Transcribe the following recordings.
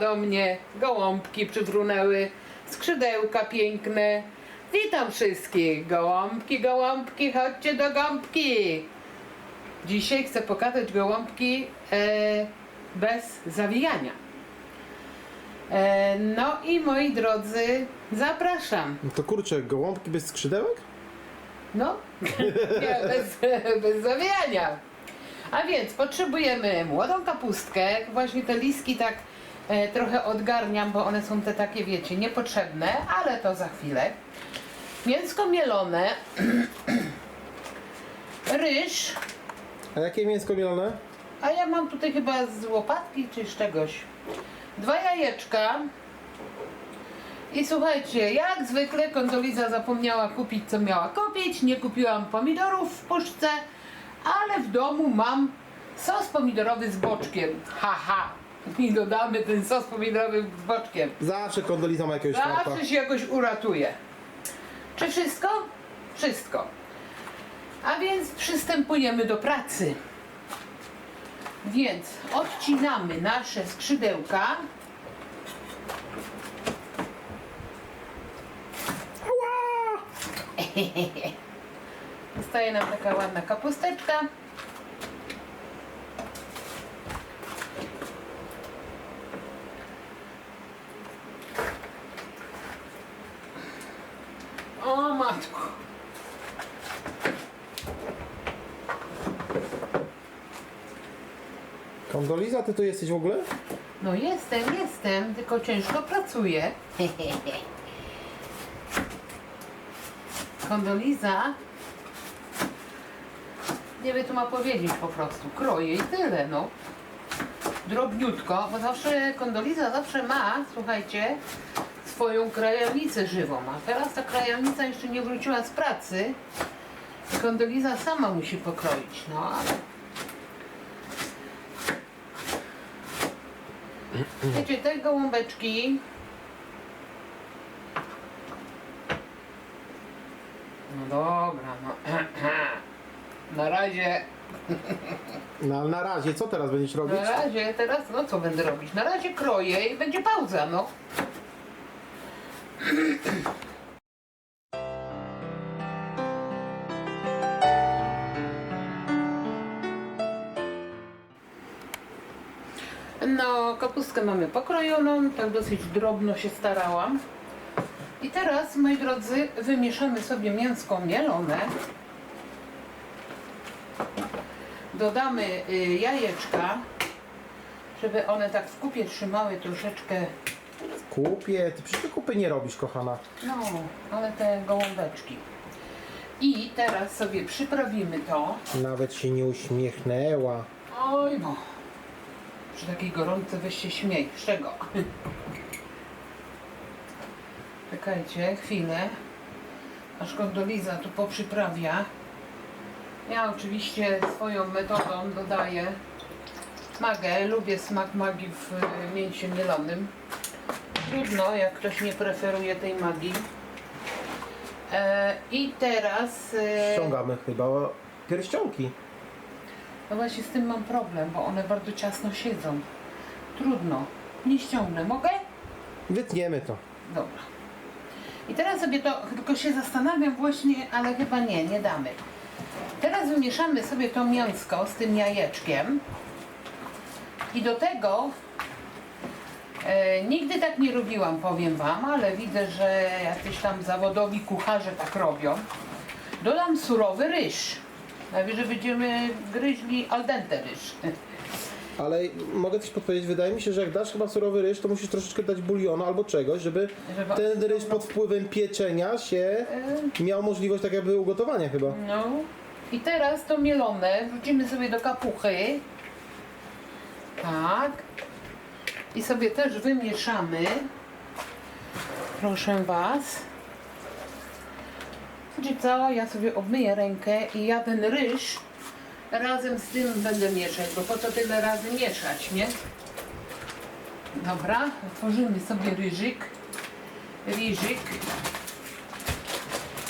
do mnie, gołąbki przywrunęły, skrzydełka piękne. Witam wszystkich, gołąbki, gołąbki, chodźcie do gąbki. Dzisiaj chcę pokazać gołąbki e, bez zawijania. E, no i moi drodzy, zapraszam. No to kurczę, gołąbki bez skrzydełek? No, nie, bez, bez zawijania. A więc potrzebujemy młodą kapustkę. Właśnie te listki tak trochę odgarniam, bo one są te takie, wiecie, niepotrzebne, ale to za chwilę. Mięsko mielone, ryż, A jakie mięsko mielone? a ja mam tutaj chyba z łopatki czy z czegoś. Dwa jajeczka. I słuchajcie, jak zwykle Kondoliza zapomniała kupić co miała kupić. Nie kupiłam pomidorów w puszce, ale w domu mam sos pomidorowy z boczkiem. Haha! I dodamy ten sos pomidorowy z boczkiem. Zawsze kondoliza ma jakiegoś farta. Zawsze się jakoś uratuje. Czy wszystko? Wszystko. A więc przystępujemy do pracy. Więc odcinamy nasze skrzydełka. Zostaje nam taka ładna kapusteczka. O matko. Kondoliza, ty tu jesteś w ogóle? No jestem, jestem, tylko ciężko pracuję. Kondoliza. Nie wiem, tu ma powiedzieć po prostu. Kroję i tyle, no. Drobniutko, bo zawsze kondoliza zawsze ma, słuchajcie, swoją krajownicę żywą. A teraz ta krajownica jeszcze nie wróciła z pracy. Kondoliza sama musi pokroić, no ale Wiecie, te gołąbeczki No dobra, no Na razie, No ale na razie, co teraz będziesz robić? na razie, teraz no co będę robić? Na razie kroję i będzie pauza, no kapustkę mamy pokrojoną, tak dosyć drobno się starałam. I teraz, moi drodzy, wymieszamy sobie mięsko mielone. Dodamy y, jajeczka, żeby one tak w kupie trzymały troszeczkę, Kupie, ty przecież ty kupy nie robisz, kochana. no, ale te gołąbeczki. I teraz sobie przyprawimy to. Nawet się nie uśmiechnęła. Oj no. Przy takiej gorące weź się śmiej. Czego? Czekajcie chwilę. Aż kondoliza tu poprzyprawia. Ja oczywiście swoją metodą dodaję magę. Lubię smak magii w y, mięsie mielonym. Trudno, jak ktoś nie preferuje tej magii. E, I teraz... E, Ściągamy chyba pierścionki. No właśnie z tym mam problem, bo one bardzo ciasno siedzą. Trudno. Nie ściągnę. Mogę? Wytniemy to. Dobra. I teraz sobie to, tylko się zastanawiam właśnie, ale chyba nie, nie damy. Teraz wymieszamy sobie to mięsko z tym jajeczkiem. I do tego e, nigdy tak nie robiłam, powiem Wam, ale widzę, że jacyś tam zawodowi kucharze tak robią. Dodam surowy ryż. Najwyżej będziemy gryźli al dente ryż. Ale mogę coś podpowiedzieć, wydaje mi się, że jak dasz chyba surowy ryż, to musisz troszeczkę dać bulionu albo czegoś, żeby Żeby- ten ryż pod wpływem pieczenia się miał możliwość tak jakby ugotowania chyba. No. I teraz to mielone wrzucimy sobie do kapuchy. Tak. I sobie też wymieszamy. Proszę Was. Wiecie co? Ja sobie obmyję rękę i ja ten ryż razem z tym będę mieszać, bo po co tyle razy mieszać, nie? Dobra, otworzymy sobie ryżyk. Ryżyk.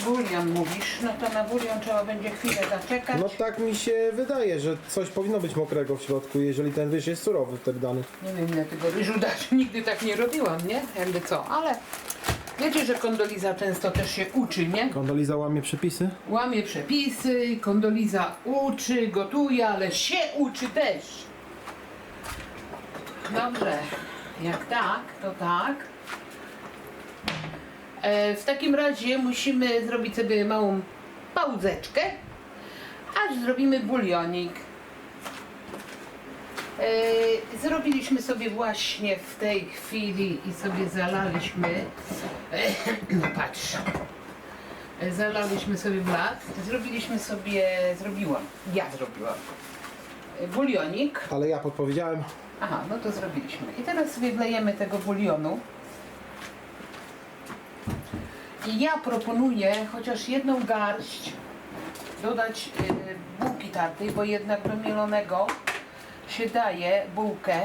Bulion mówisz, no to na bulion trzeba będzie chwilę zaczekać. No tak mi się wydaje, że coś powinno być mokrego w środku, jeżeli ten ryż jest surowy wtedy dany. Nie wiem ile tego ryżu dać, nigdy tak nie robiłam, nie? Jakby co, ale wiecie, że kondoliza często też się uczy, nie? Kondoliza łamie przepisy? Łamie przepisy, kondoliza uczy, gotuje, ale się uczy też. Dobrze, jak tak, to tak. E, w takim razie musimy zrobić sobie małą pauzeczkę, aż zrobimy bulionik. E, zrobiliśmy sobie właśnie w tej chwili i sobie zalaliśmy. E, no patrz. E, Zalaliśmy sobie blat, zrobiliśmy sobie, zrobiłam, ja zrobiłam bulionik. Ale ja podpowiedziałem. Aha, no to zrobiliśmy. I teraz sobie wlejemy tego bulionu. I ja proponuję chociaż jedną garść dodać bułki tartej, bo jednak do mielonego się daje bułkę,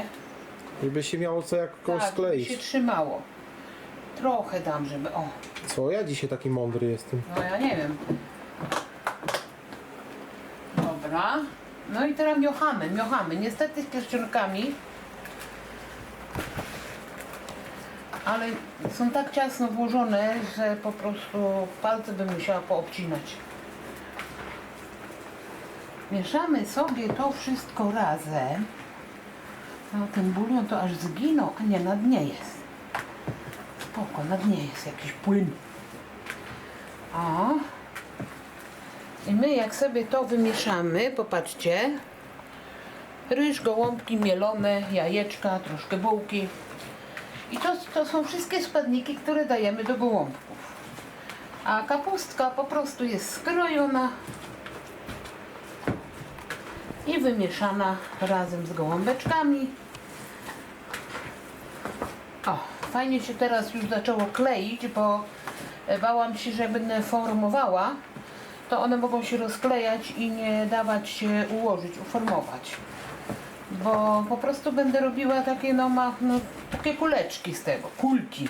Żeby się miało co jakoś tak, żeby skleić. się trzymało. Trochę dam, żeby... O, Co, ja dzisiaj taki mądry jestem. no ja nie wiem. Dobra. No i teraz miochamy, miochamy. Niestety z pierścionkami. Ale są tak ciasno włożone, że po prostu palce bym musiała poobcinać. Mieszamy sobie to wszystko razem. No ten bulion to aż zginął, a nie, na dnie jest. Spoko, na dnie jest jakiś płyn. O. I my jak sobie to wymieszamy, popatrzcie. Ryż, gołąbki mielone, jajeczka, troszkę bułki. I to, to są wszystkie składniki, które dajemy do gołąbków. A kapustka po prostu jest skrojona i wymieszana razem z gołąbeczkami. O, fajnie się teraz już zaczęło kleić, bo e, bałam się, że będę formowała, to one mogą się rozklejać i nie dawać się ułożyć, uformować. Bo po prostu będę robiła takie no, ma, no takie kuleczki z tego, kulki.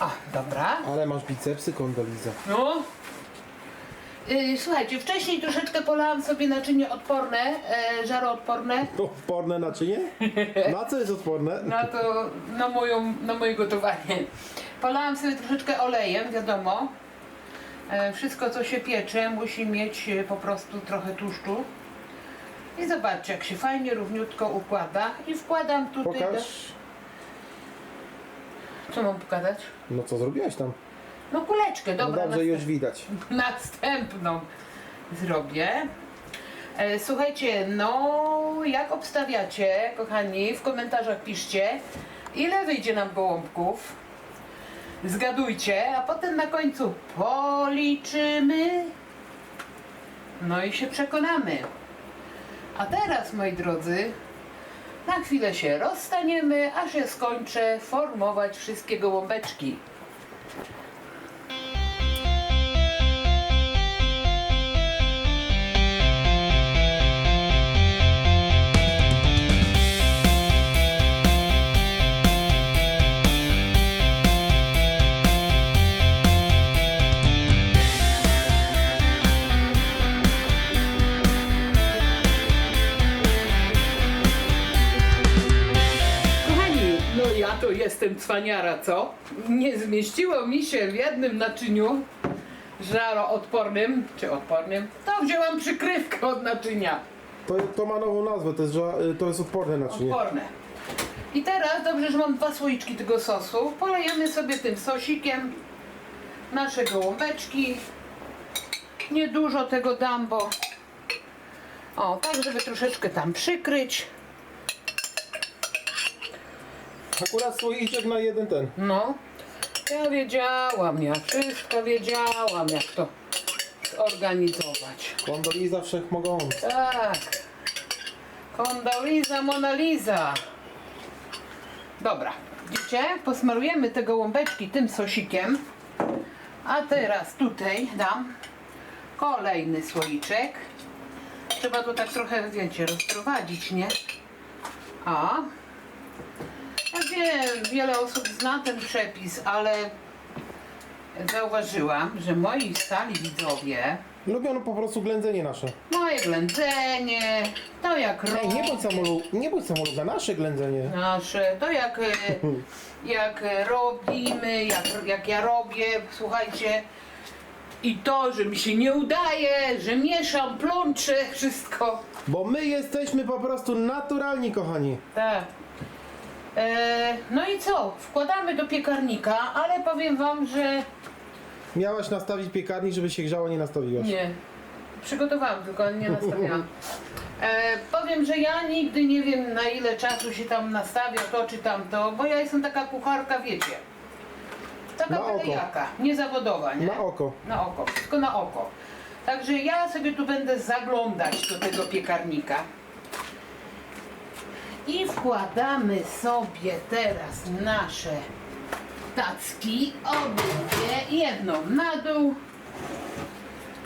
O, dobra. Ale masz bicepsy, kondoliza. No. Yy, słuchajcie, wcześniej troszeczkę polałam sobie naczynie odporne, e, żaroodporne. Odporne naczynie? Na co jest odporne? na to, na, moją, na moje gotowanie. Polałam sobie troszeczkę olejem, wiadomo. E, wszystko co się piecze musi mieć e, po prostu trochę tłuszczu. I zobaczcie jak się fajnie, równiutko układa. I wkładam tutaj... Pokaż. Do... Co mam pokazać? No co zrobiłeś tam? No kuleczkę, No dobra. dobrze, już widać. następną zrobię. E, Słuchajcie, no jak obstawiacie, kochani, w komentarzach piszcie, ile wyjdzie nam gołąbków. Zgadujcie, a potem na końcu policzymy. No i się przekonamy. A teraz, moi drodzy, na chwilę się rozstaniemy, aż ja skończę formować wszystkie gołąbeczki. Jestem cwaniara, co? Nie zmieściło mi się w jednym naczyniu żaroodpornym, czy odpornym, to wzięłam przykrywkę od naczynia. To, to ma nową nazwę, to jest, ża- to jest odporne naczynie. Odporne. I teraz, dobrze, że mam dwa słoiczki tego sosu, polejemy sobie tym sosikiem nasze gołąbeczki. Niedużo tego dam, bo... O, tak, żeby troszeczkę tam przykryć. Akurat słoiczek na jeden ten. No, ja wiedziałam, ja wszystko wiedziałam, jak to zorganizować. Kondoliza wszechmogąca. Tak. Kondoliza Mona Lisa. Dobra, widzicie? Posmarujemy te gołąbeczki tym sosikiem. A teraz tutaj dam kolejny słoiczek. Trzeba to tak trochę, wiecie, rozprowadzić, nie? A. Ja wiem, wiele osób zna ten przepis, ale zauważyłam, że moi stali widzowie, Lubią po prostu ględzenie nasze. moje ględzenie, to jak Ej, nie bądź samolub, nie bądź nasze ględzenie. nasze, to jak, e, jak e, robimy, jak, jak ja robię, słuchajcie, i to, że mi się nie udaje, że mieszam, plączę, wszystko. Bo my jesteśmy po prostu naturalni, kochani. Tak. E, no i co? Wkładamy do piekarnika, ale powiem wam, że Miałaś nastawić piekarnik, żeby się grzało, nie nastawiłaś. nie. Przygotowałam, tylko nie nastawiałam. E, powiem, że ja nigdy nie wiem na ile czasu się tam nastawia to czy tamto, bo ja jestem taka kucharka, wiecie. Taka Na oko. niezawodowa, nie? Na oko. Na oko, wszystko na oko. Także ja sobie tu będę zaglądać do tego piekarnika. I wkładamy sobie teraz nasze tacki, obie, jedną na dół,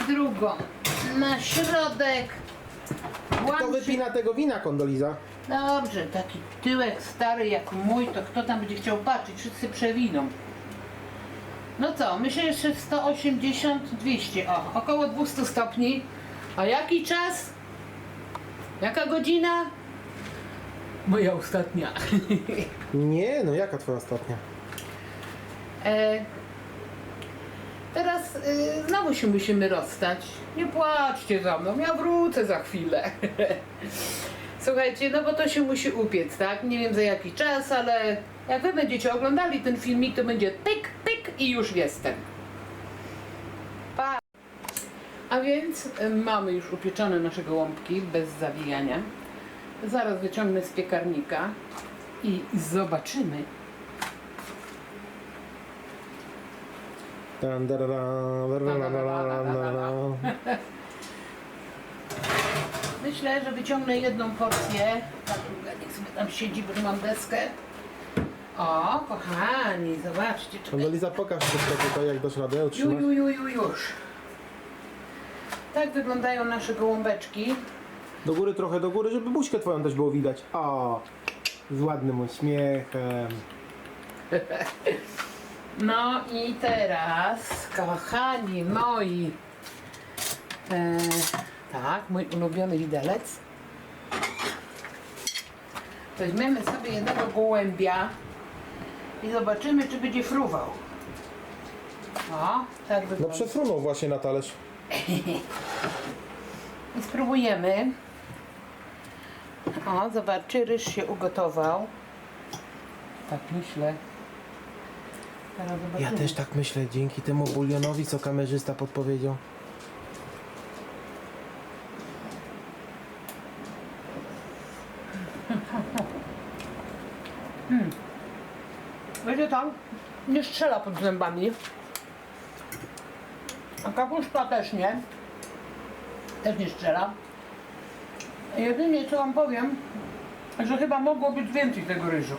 drugą na środek. To Łączy... wypina tego wina, Kondoliza. Dobrze, taki tyłek stary jak mój, to kto tam będzie chciał patrzeć? Wszyscy przewiną. No co, myślę jeszcze 180, 200, o, około 200 stopni. A jaki czas? Jaka godzina? Moja ostatnia. Nie, no jaka twoja ostatnia? e, teraz e, znowu się musimy rozstać. Nie płaczcie za mną, ja wrócę za chwilę. Słuchajcie, no bo to się musi upiec, tak? Nie wiem za jaki czas, ale jak wy będziecie oglądali ten filmik, to będzie tyk, tyk i już jestem. Pa! A więc y, mamy już upieczone nasze gołąbki bez zawijania. Zaraz wyciągnę z piekarnika i zobaczymy. Tan, darara, darara, darara, darara. Myślę, że wyciągnę jedną porcję. Ta druga niech sobie tam siedzi, bo tu mam deskę. O, kochani, zobaczcie. Czekaj. Kondoliza, pokaż to tutaj, jak dasz radę Ju, utrzymać. ju, ju, ju, już. Tak wyglądają nasze gołąbeczki. Do góry, trochę do góry, żeby buźkę twoją też było widać. O, z ładnym uśmiechem. No i teraz, kochani moi, e, tak, mój ulubiony widelec. Weźmiemy sobie jednego gołębia i zobaczymy, czy będzie fruwał. O, tak No wygląda. przefrunął właśnie na talerz. I spróbujemy. O, zobacz, czy ryż się ugotował. Tak myślę. Teraz Ja zobaczymy. też tak myślę, dzięki temu bulionowi, co kamerzysta podpowiedział. Będzie tam, nie strzela pod zębami. A kapuszka też nie. Też nie strzela. Jedynie co wam powiem, że chyba mogło być więcej tego ryżu.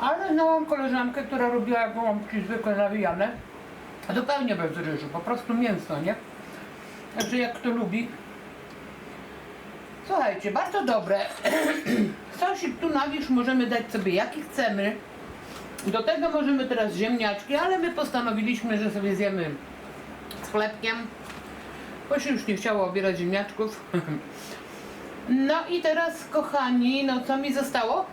Ale znałam koleżankę, która robiła gołąbki zwykłe nawijane. Zupełnie bez ryżu, po prostu mięso, nie? Także jak kto lubi. Słuchajcie, bardzo dobre. Sosik tu na wierzch możemy dać sobie jaki chcemy. Do tego możemy teraz ziemniaczki, ale my postanowiliśmy, że sobie zjemy z chlebkiem. Bo się już nie chciało obierać ziemniaczków. No i teraz, kochani, no co mi zostało?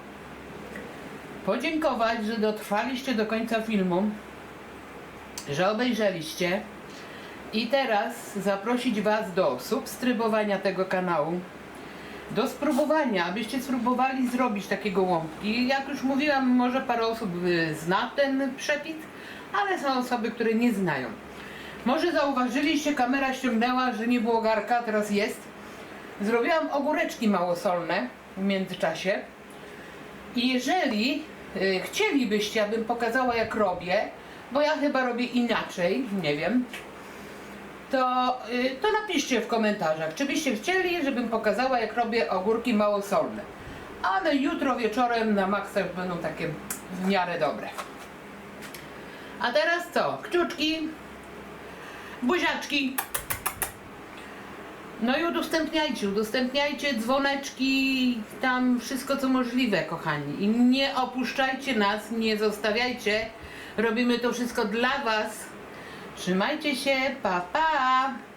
Podziękować, że dotrwaliście do końca filmu, że obejrzeliście. I teraz zaprosić Was do subskrybowania tego kanału, do spróbowania, abyście spróbowali zrobić takie gołąbki. Jak już mówiłam, może parę osób y, zna ten przepis, ale są osoby, które nie znają. Może zauważyliście, kamera ściągnęła, że nie było garka, teraz jest. Zrobiłam ogóreczki małosolne w międzyczasie. I jeżeli y, chcielibyście, abym pokazała jak robię, bo ja chyba robię inaczej, nie wiem, to, y, to napiszcie w komentarzach, czy byście chcieli, żebym pokazała jak robię ogórki małosolne. Ale jutro wieczorem na maksa będą takie w miarę dobre. A teraz co? Kciuczki, buziaczki. No i udostępniajcie, udostępniajcie dzwoneczki, tam wszystko co możliwe, kochani. I nie opuszczajcie nas, nie zostawiajcie Robimy to wszystko dla Was. Trzymajcie się, pa pa!